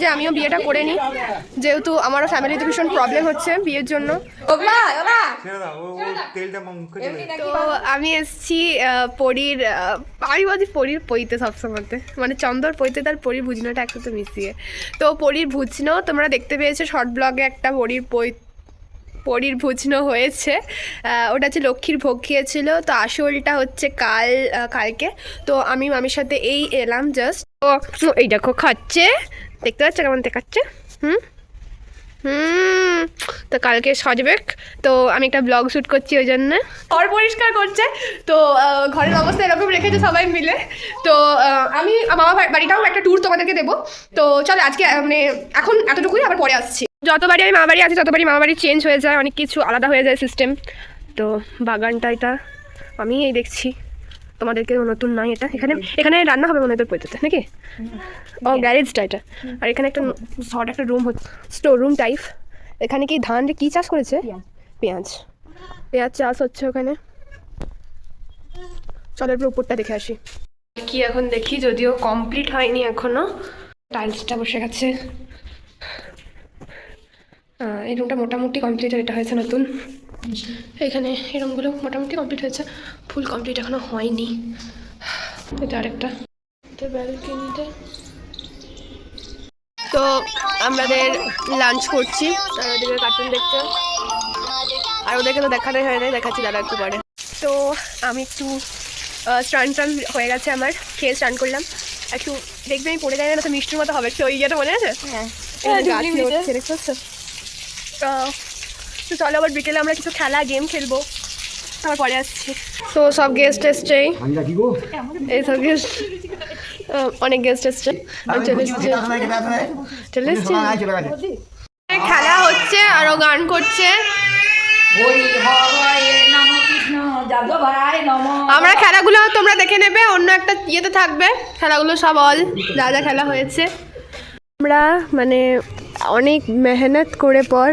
যে আমিও বিয়েটা করে নিই। যেহেতু আমারও ফ্যামিলিতে ভীষণ প্রবলেম হচ্ছে বিয়ের জন্য। তো আমি এসেছি পরীর আমি বলছি পরীর পইতে সবসময়তে। মানে চন্দর পইতে তার পরীর ভুজনোটা একসাথে মিশিয়ে। তো পরীর ভুজনো তোমরা দেখতে পেয়েছ শর্ট ব্লগে একটা পরীর পই পরীর ভুজনো হয়েছে। ওটা হচ্ছে লক্ষ্মীর ভোগ খেয়েছিল। তো আসলটা হচ্ছে কাল কালকে। তো আমি মামির সাথে এই এলাম জাস্ট তো এই দেখো খাচ্ছে। দেখতে পাচ্ছ কেমন দেখাচ্ছে? হুম? হুম, তো কালকে সাজবে তো আমি একটা ব্লগ শ্যুট করছি ওই জন্য। ঘর পরিষ্কার করছে, তো ঘরের অবস্থা এরকম রেখেছে সবাই মিলে। তো আমি, মামা বাড়ি- বাড়িটাও একটা ট্যুর তোমাদেরকে দেবো। তো চলো আজকে মানে এখন এতটুকুই, আবার পরে আসছি। যতবারই আমি মামা বাড়ি আছি ততবারই মামা বাড়ি চেঞ্জ হয়ে যায়, অনেক কিছু আলাদা হয়ে যায় সিস্টেম তো বাগানটা এটা, আমি এই দেখছি। তোমাদেরকে নতুন নাই এটা। এখানে এখানে রান্না হবে মনে হয় তোর পৈতেতে নাকি? ও গ্যারেজটা এটা। আর এখানে একটা শর্ট একটা রুম হচ্ছে স্টোর রুম টাইপ এখানে কি ধান কি চাষ করেছে? পেঁয়াজ। পেঁয়াজ। চাষ হচ্ছে ওখানে। চলো এবার উপরটা দেখে আসি। কি এখন দেখি যদিও কমপ্লিট হয়নি এখনও। টাইলসটা বসে গেছে। এই রুমটা মোটামুটি কমপ্লিট এটা হয়েছে নতুন। এখানে এই রুমগুলো মোটামুটি কমপ্লিট হয়েছে। ফুল কমপ্লিট এখনও হয়নি। এটা আরেকটা। এটা তো আমাদের লাঞ্চ করছি। আর ওদিকে কার্টুন দেখতে। আর ওদেরকে তো দেখানোই হয় না দেখাচ্ছি দাদা একটু পরে। তো আমি একটু স্টান টান হয়ে গেছে আমার। খেয়ে স্টান করলাম। একটু দেখবে আমি পড়ে যাই না তো মিষ্টির মতো হবে। তো ওই ইয়েটা মনে আছে? হ্যাঁ। আহ, তো চলো আবার বিকেলে আমরা কিছু খেলা গেম খেলব। তারপর পরে আসছি। তো সব গেস্ট এসছে। এই সব গেস্ট অনেক গেস্ট এসছে। চলে এসছে। চলে এসছে। খেলা হচ্ছে আরও গান করছে। আমরা খেলাগুলো তোমরা দেখে নেবে অন্য একটা ইয়েতে থাকবে। খেলাগুলো সব অল যা যা খেলা হয়েছে। আমরা মানে অনেক মেহনত করে পর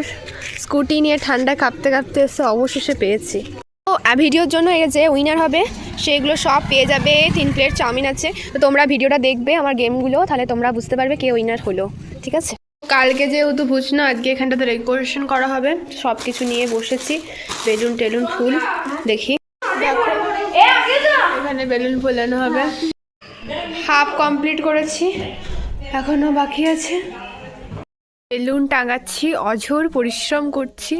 স্কুটি নিয়ে ঠান্ডা কাঁপতে কাঁপতে এসে অবশেষে পেয়েছি। তো ভিডিওর জন্য এই যে উইনার হবে সেগুলো সব পেয়ে যাবে তিন প্লেট চাউমিন আছে। তো তোমরা ভিডিওটা দেখবে আমার গেমগুলো তাহলে তোমরা বুঝতে পারবে কে উইনার হলো ঠিক আছে? কালকে যেহেতু বুঝ না আজকে এখানটাতে ডেকোরেশন করা হবে। সব কিছু নিয়ে বসেছি বেলুন টেলুন ফুল দেখি। এখানে বেলুন ফোলানো হবে। হাফ কমপ্লিট করেছি এখনও বাকি আছে। বেলুন টাঙাচ্ছি, অঝোর পরিশ্রম করছি।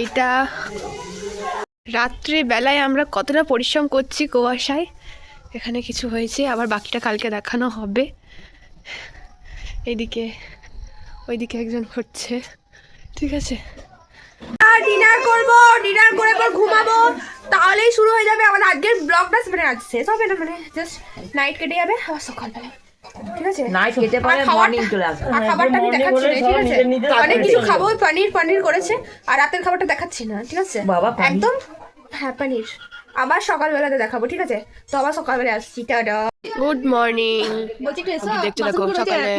এইটা রাত্রে বেলায় আমরা কতটা পরিশ্রম করছি কুয়াশায়, এখানে কিছু হয়েছে, আবার বাকিটা কালকে দেখানো হবে। এইদিকে, ওইদিকে একজন হচ্ছে, ঠিক আছে? ডিনার করব ডিনার করে পর ঘুমাবো, তাহলেই শুরু হয়ে যাবে আমাদের আজকের ব্লগটা মানে আজ শেষ হবে না মানে জাস্ট নাইট কেটে যাবে, আবার সকালবেলা। ঠিক আছে? নাইট কেটে পরে মর্নিং চলে আসবে। আর খাবারটা আমি দেখাচ্ছি না ঠিক আছে? অনেক কিছু খাব। পনির পনির করেছে আর রাতের খাবারটা দেখাচ্ছি না ঠিক আছে? বাবা, একদম? হ্যাঁ পনির। আবার সকালবেলাতে দেখাবো ঠিক আছে? তো আবার সকালবেলা আসছি টাটা। গুড মর্নিং দেখতে সকালে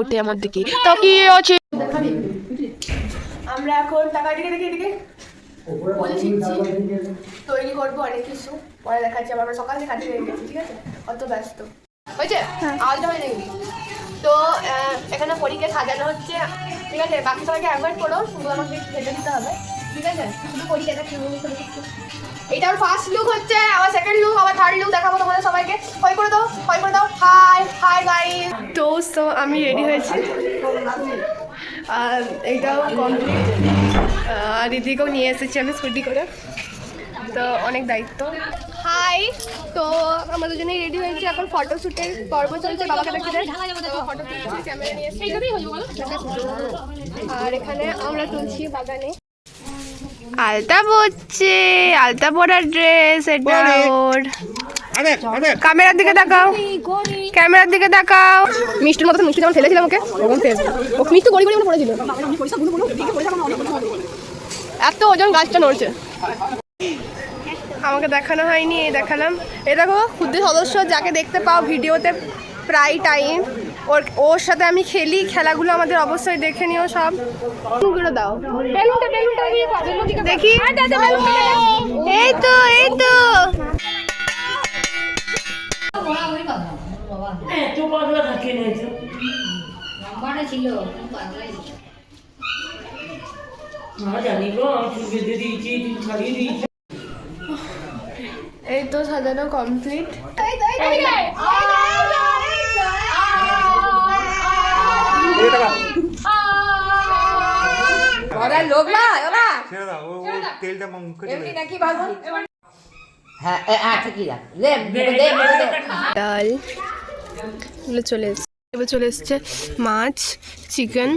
ওঠে আমার দিকে। তো কি আছে? আমরা এখন টাকা দিকে তৈরি করব অনেক কিছু। পরে দেখাচ্ছি আবার আমরা সকাল লেগে গেছি ঠিক আছে? অত ব্যস্ত। হয়েছে? আওয়াজটা হয় নাকি? তো এখানে পরীকে সাজানো হচ্ছে। ঠিক আছে বাকি সবাইকে অ্যাভয়েড করো শুধু আমাকে খেতে দিতে হবে। ঠিক আছে? শুধু পরীকে দেখা এইটা আমার ফার্স্ট লুক হচ্ছে আবার সেকেন্ড লুক আবার থার্ড লুক দেখাবো তোমাদের সবাইকে। হই করে দাও হই করে দাও হাই হাই গাইস তো তো আমি রেডি হয়েছি। আর এইটাও কমপ্লিট আর দিদিকেও নিয়ে এসেছি আমি স্কুটি করে। তো অনেক দায়িত্ব। হাই তো আমরা দুজনেই রেডি হয়েছি এখন ফটো শ্যুটের পর্ব চলছে বাবাকে দেখতে আর এখানে আমরা তুলছি বাগানে। আলতা পড়ছে আলতা পরার ড্রেস এটা ওর। ক্যামেরার দিকে তাকাও। ক্যামেরার দিকে তাকাও। মিষ্টির মতো মিষ্টি যেমন ফেলেছিলাম ওকে ওরকম ফেলছে ও মিষ্টি গড়ি গড়ি পড়েছিল। এত ওজন গাছটা নড়ছে। আমাকে দেখানো হয়নি এই দেখালাম। এ দেখো ক্ষুদ্র সদস্য যাকে দেখতে পাও ভিডিওতে প্রায় টাইম ওর ওর সাথে আমি খেলি খেলাগুলো আমাদের অবশ্যই দেখে নিও সব। দাও। দেখি। এই তো এই তো। ছিল এই তো সাজানো কমপ্লিট ওরা লোক না ওরা ছেড়ে দাও ও ও তেলটা মুখে এমনি নাকি ভালো হ্যাঁ হ্যাঁ ঠিকই রাখ দে দে দে ডাল এগুলো চলে এসছে এবার চলে এসছে মাছ চিকেন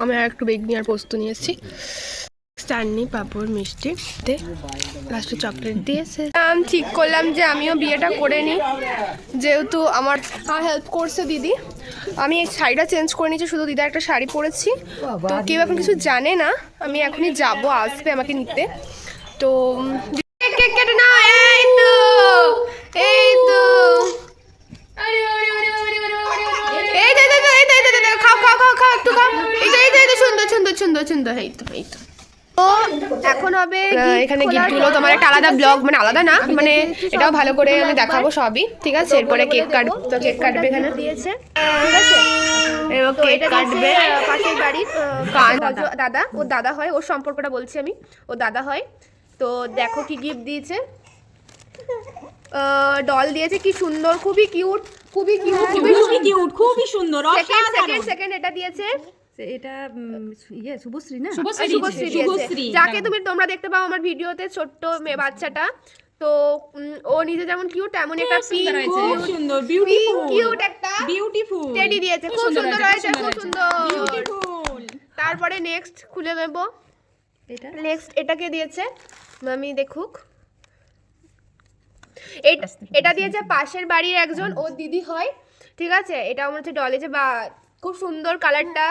আমি আর একটু বেগনি আর পোস্ত নিয়ে এসেছি চাটনি পাঁপড় মিষ্টি লাস্টে চকলেট দিয়েছে আমি ঠিক করলাম যে আমিও বিয়েটা করে নিই যেহেতু আমার হেল্প করছে দিদি আমি এই শাড়িটা চেঞ্জ করে নিয়েছি শুধু দিদা একটা শাড়ি পরেছি তো কেউ এখন কিছু জানে না আমি এখনই যাব আসবে আমাকে নিতে তো কেক কেটে নাও এই তো এই তো এই খাও খাও খাও খাও একটু খাও এই তো এই তো সুন্দর সুন্দর সুন্দর সুন্দর এই তো এই তো এখন হবে এখানে গিফটগুলো তোমার একটা আলাদা ব্লগ মানে আলাদা না মানে এটাও ভালো করে আমি দেখাবো সবই ঠিক আছে? এরপরে কেক কাট তো কেক কাটবে এখানে। দিয়েছে। ঠিক আছে? কেক কাটবে। পাশের বাড়ির দাদা ওর দাদা হয় ওর সম্পর্কটা বলছি আমি ও দাদা হয়। তো দেখো কি গিফট দিয়েছে। ডল দিয়েছে কি সুন্দর খুবই কিউট খুবই কিউট খুবই খুবই কিউট খুবই সুন্দর সেকেন্ড সেকেন্ড সেকেন্ড এটা দিয়েছে। এটা ইয়ে শুভশ্রী না? শুভশ্রী শুভশ্রী যাকে তুমি তোমরা দেখতে পাও আমার ভিডিওতে ছোট্ট মেয়ে বাচ্চাটা তো ও নিজে যেমন কিউট তেমন একটা খুব সুন্দর বিউটিফুল কিউট একটা বিউটিফুল টেডি দিয়েছে। খুব সুন্দর হয়েছে খুব সুন্দর বিউটিফুল তারপরে নেক্সট খুলে নেব। এটা? নেক্সট এটাকে দিয়েছে? মামি দেখুক। এটা এটা দিয়েছে পাশের বাড়ির একজন ও দিদি হয় ঠিক আছে? এটা আমার হচ্ছে ডলেছে বা খুব সুন্দর কালারটা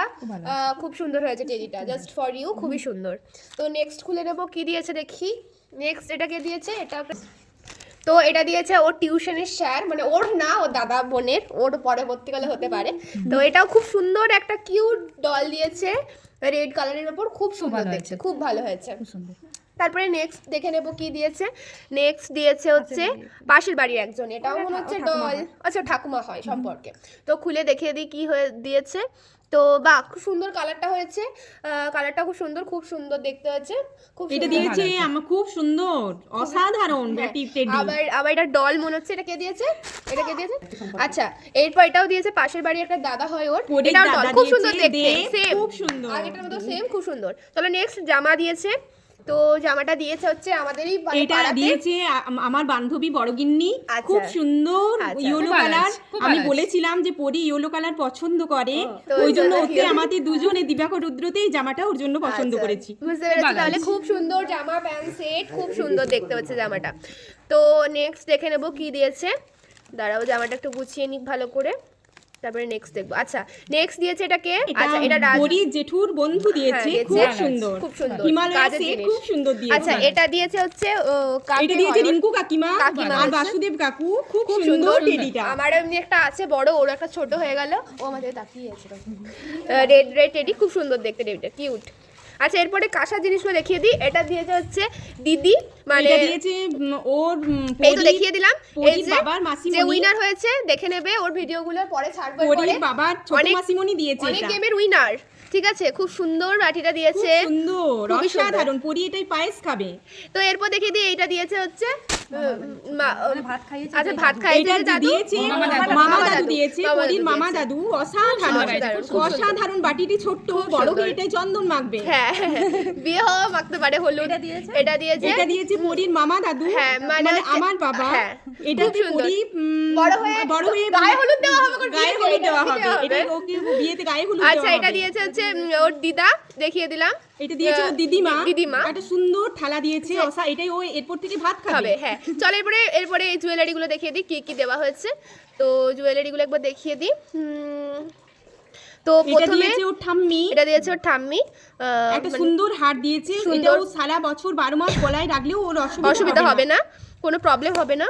খুব সুন্দর হয়েছে টেডিটা জাস্ট ফর ইউ খুবই সুন্দর। তো নেক্সট খুলে নেব কি দিয়েছে দেখি? নেক্সট এটাকে দিয়েছে? এটা তো এটা দিয়েছে ওর টিউশনের স্যার মানে ওর না ওর দাদা বোনের ওর পরবর্তীকালে হতে পারে। তো এটাও খুব সুন্দর একটা কিউট ডল দিয়েছে রেড কালারের ওপর খুব সুন্দর দেখছে খুব ভালো হয়েছে। সুন্দর। তারপরে নেক্সট দেখে নেব কি দিয়েছে। নেক্সট দিয়েছে হচ্ছে পাশের বাড়ির একজন। এটাও মনে হচ্ছে ডল আচ্ছা ঠাকুমা হয় সম্পর্কে। তো খুলে দেখিয়ে দিই কি হয়ে দিয়েছে। তো বাহ খুব সুন্দর কালারটা হয়েছে। কালারটা খুব সুন্দর খুব সুন্দর দেখতে হয়েছে। খুব এটা দিয়েছে আমার খুব সুন্দর। অসাধারণ হ্যাঁ, টেডি আবার আবার এটা ডল মনে হচ্ছে। এটা কে দিয়েছে? এটা কে দিয়েছে? আচ্ছা এরপর এটাও দিয়েছে পাশের বাড়ির একটা দাদা হয় ওর। এটাও ডল খুব সুন্দর দেখতে। সেম খুব সুন্দর। আগেটার মতো সেম খুব সুন্দর। চলো নেক্সট জামা দিয়েছে। তো জামাটা দিয়েছে হচ্ছে আমাদেরই মানে এটা দিয়েছে আমার বান্ধবী বড়গিন্নি। আচ্ছা। খুব সুন্দর আচ্ছা। Yellow colour. আমি বলেছিলাম যে পরি ইয়েলো কালার পছন্দ করে। ওই জন্য ওতে আমাদের দুজনে দিবাকর রুদ্রতেই জামাটা ওর জন্য পছন্দ আচ্ছা, করেছি। বুঝতে পেরেছি। তাহলে খুব সুন্দর জামা প্যান্ট সেট খুব সুন্দর দেখতে হচ্ছে জামাটা। তো নেক্সট দেখে নেব কি দিয়েছে। দাঁড়াও জামাটা একটু গুছিয়ে নিক ভালো করে। তারপরে নেক্সট দেখব। আচ্ছা নেক্সট দিয়েছে এটাকে আচ্ছা এটা রাজ জেঠুর বন্ধু দিয়েছে হ্যাঁ, খুব সুন্দর। খুব সুন্দর। হিমালয় সেট খুব সুন্দর দিয়েছে। আচ্ছা এটা দিয়েছে হচ্ছে এটা দিয়েছে রিঙ্কু কাকিমা আর বাসুদেব কাকু খুব সুন্দর টেডিটা আমার এমনি একটা আছে বড় ওর একটা ছোট হয়ে গেল। ও আমাদের তাকিয়ে আছে রেড রেড টেডি খুব সুন্দর দেখতে টেডিটা কিউট আচ্ছা এরপরে কাঁসা জিনিসগুলো দেখিয়ে দিই। এটা দিয়েছে হচ্ছে দিদি মানে দিয়েছে ওর এই তো দেখিয়ে দিলাম। এই যে বাবার যে উইনার হয়েছে দেখে নেবে ওর ভিডিওগুলো পরে ছাড়বো পরে বাবার ছোট মাসিমণি দিয়েছে অনেক গেমের উইনার ঠিক আছে খুব সুন্দর বাটিটা দিয়েছে। সুন্দর। অসাধারণ। পরি এটাই পায়েস খাবে। তো এরপর দেখিয়ে দিই এইটা দিয়েছে হচ্ছে ভাত খাইয়েছে আচ্ছা ভাত খাইয়েছে এটা দাদু? দিয়েছে মামা দাদু। দিয়েছে মামা মামা দাদু অসাধারণ। অসাধারণ, বাটিটি ছোট্ট বড়। এটাই চন্দন মাখবে। হ্যাঁ বিয়ে হওয়া মাখতে পারে হলুদ। এটা দিয়েছে? এটা দিয়েছে। এটা দিয়েছে পরীর মামা দাদু হ্যাঁ, মানে মানে আমার বাবা। হ্যাঁ, পরি বড় হয়ে বড় হয়ে গায়ে হলুদ দেওয়া হবে গায়ে হলুদ এটা দেওয়া হবে। হবে। এটা ওকে বিয়েতে গায়ে হলুদ আচ্ছা এটা দিয়েছে হচ্ছে ওর দিদা দেখিয়ে দিলাম। এটা দিয়েছে দিদিমা। দিদিমা। একটা সুন্দর থালা দিয়েছে অসা এটাই ও এরপর থেকে ভাত খাবে। হ্যাঁ। চল এরপরে এরপরে এই জুয়েলারি গুলো দেখিয়ে দিই কি কি দেওয়া হয়েছে। তো জুয়েলারি গুলো একবার দেখিয়ে দিই। তো এটা প্রথমে দিয়েছে ওর ঠাম্মি। এটা দিয়েছে ওর ঠাম্মি। একটা মানে সুন্দর হার দিয়েছে সুন্দর। সারা বছর বারো মাস গলায় রাখলেও ওর অসুবিধা হবে না। কোনো প্রবলেম হবে না।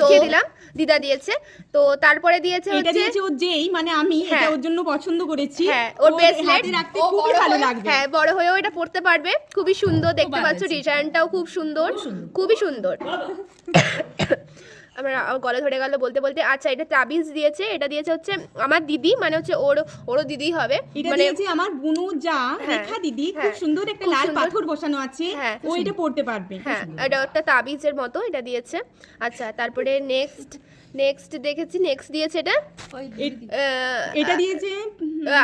তো দিলাম। দিদা দিয়েছে। তো তারপরে দিয়েছে এটা হচ্ছে দিয়েছে ওর যেই মানে আমি এটা হ্যাঁ। ওর জন্য পছন্দ করেছি। হ্যাঁ ওর ব্রেসলেট রাখতে খুবই ভালো লাগবে। হ্যাঁ বড় হয়েও এটা পড়তে পারবে। খুবই সুন্দর দেখতে পাচ্ছ ডিজাইনটাও খুব সুন্দর। খুবই সুন্দর। আমার আমার গলা ধরে গেল বলতে বলতে। আচ্ছা এটা তাবিজ দিয়েছে এটা দিয়েছে হচ্ছে আমার দিদি মানে হচ্ছে ওর ওরও দিদি হবে। মানে আমার বুনু যা হ্যাঁ, রেখা দিদি খুব হ্যাঁ, সুন্দর একটা লাল পাথর বসানো আছে হ্যাঁ, ও এটা পড়তে পারবে। হ্যাঁ এটা একটা তাবিজের মতো এটা দিয়েছে। আচ্ছা তারপরে নেক্সট নেক্সট দেখেছি নেক্সট দিয়েছে এটা। এটা দিয়েছে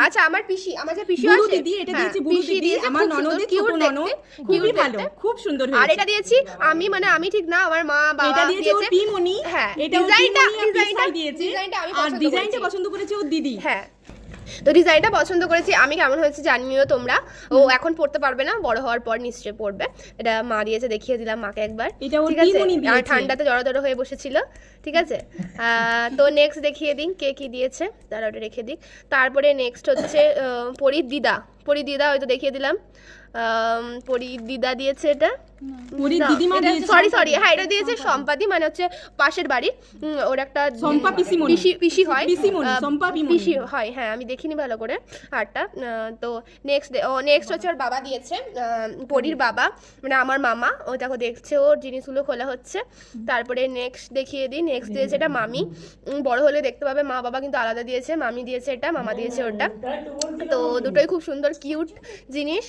আচ্ছা আমার পিসি আমার যে পিসি আছে। দিদি এটা হ্যাঁ, দিয়েছে বুড়ু পিসি দিদি আমার ছোট দেখতে, ননদ খুবই ভালো খুব সুন্দর হয়েছে। আর এটা দিয়েছি আমি মানে আমি ঠিক না আমার মা বাবা এটা দিয়েছে। পিমনি হ্যাঁ এটা ডিজাইনটা ডিজাইনটা দিয়েছে। আমি আর পছন্দ ডিজাইনটা করেছি। পছন্দ করেছে ওর দিদি। হ্যাঁ। তো ডিজাইনটা পছন্দ করেছি। আমি কেমন হয়েছে জানিও তোমরা। ও এখন পড়তে পারবে না বড় হওয়ার পর নিশ্চয়ই পড়বে। এটা মা দিয়েছে দেখিয়ে দিলাম মাকে একবার। ঠিক আছে? আর দিয়েছে। ঠান্ডাতে জড়ো জড়ো হয়ে বসেছিল। ঠিক আছে? তো নেক্সট দেখিয়ে দিন কে কি দিয়েছে। তারা ওটা রেখে দিক তারপরে নেক্সট হচ্ছে পরীর দিদা। পরীর দিদা হয়তো দেখিয়ে দিলাম। পরীর দিদা দিয়েছে এটা। সরি সরি হ্যাঁ এটা দিয়েছে সম্পাদি মানে হচ্ছে পাশের বাড়ি ওর একটা সম্পা পিসিমণি। পিসি পিসি হয়। পিসি হয় হ্যাঁ আমি দেখিনি ভালো করে আহ, তো নেক্সট ও নেক্সট হচ্ছে ওর বাবা দিয়েছে বাবা মানে আমার মামা। ও দেখো দেখছে ওর জিনিসগুলো খোলা হচ্ছে। তারপরে নেক্সট দেখিয়ে দিই নেক্সট দিয়েছে এটা মামি। বড় হলে দেখতে পাবে মা বাবা কিন্তু আলাদা দিয়েছে মামি দিয়েছে এটা মামা দিয়েছে ওটা। তো দুটোই খুব সুন্দর কিউট জিনিস।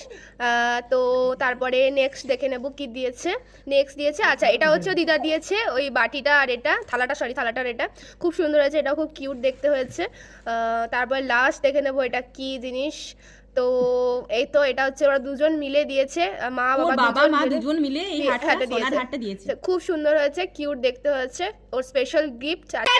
তো তারপরে নেক্সট দেখে নেব কি দিয়েছে? নেক্সট দিয়েছে। আচ্ছা এটা হচ্ছে দিদা দিয়েছে ওই বাটিটা আর এটা থালাটা সরি থালাটার এটা। খুব সুন্দর হয়েছে এটাও খুব কিউট দেখতে হয়েছে। আহ, তারপর লাস্ট দেখে নেব এটা কি জিনিস। তো এই তো এটা হচ্ছে ওরা দুজন মিলে দিয়েছে। মা বাবা দুজন মা মিলে- দুজন মিলে এই এই হাটটা দিয়েছে। হাটটা দিয়েছে। খুব সুন্দর হয়েছে কিউট দেখতে হয়েছে। ওর স্পেশাল গিফট টাটা